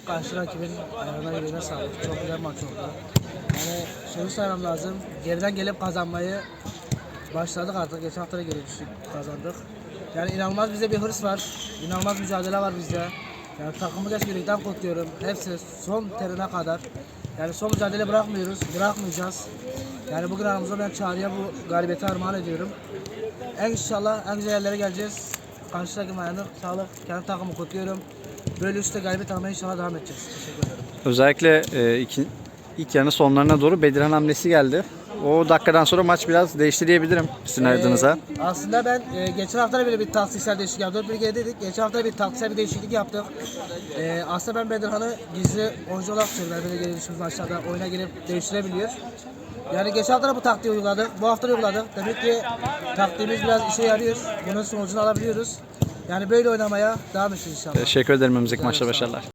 Karşı rakibin ayağına yüreğine sağlık. Çok güzel maç oldu. Yani şunu söylemem lazım. Geriden gelip kazanmayı başladık artık. Geçen hafta da geri düştük, kazandık. Yani inanılmaz bize bir hırs var. İnanılmaz mücadele var bizde. Yani takımı geç yürekten kutluyorum. Hepsi son terine kadar. Yani son mücadele bırakmıyoruz. Bırakmayacağız. Yani bugün aramızda ben Çağrı'ya bu galibiyeti armağan ediyorum. En inşallah en güzel yerlere geleceğiz. Karşı takım ayağını sağlık. Kendi takımı kutluyorum. Böyle üstte galibiyet almaya inşallah devam edeceğiz. Teşekkür ederim. Özellikle e, iki, ilk yarının sonlarına doğru Bedirhan hamlesi geldi. O dakikadan sonra maç biraz değişti diyebilirim sizin adınıza. Ee, aslında ben e, geçen hafta da böyle bir taktiksel değişiklik yaptım. 4 1 dedik. Geçen hafta bir taktiksel bir değişiklik yaptık. Ee, aslında ben Bedirhan'ı gizli oyuncu olarak tutuyorum. Böyle düşmüş maçlarda oyuna girip değiştirebiliyor. Yani geçen hafta da bu taktiği uyguladık. Bu hafta da uyguladık. Demek ki taktiğimiz biraz işe yarıyor. Bunun sonucunu alabiliyoruz. Yani böyle oynamaya devam edeceğiz inşallah. Teşekkür ederim önümüzdeki maçta başarılar.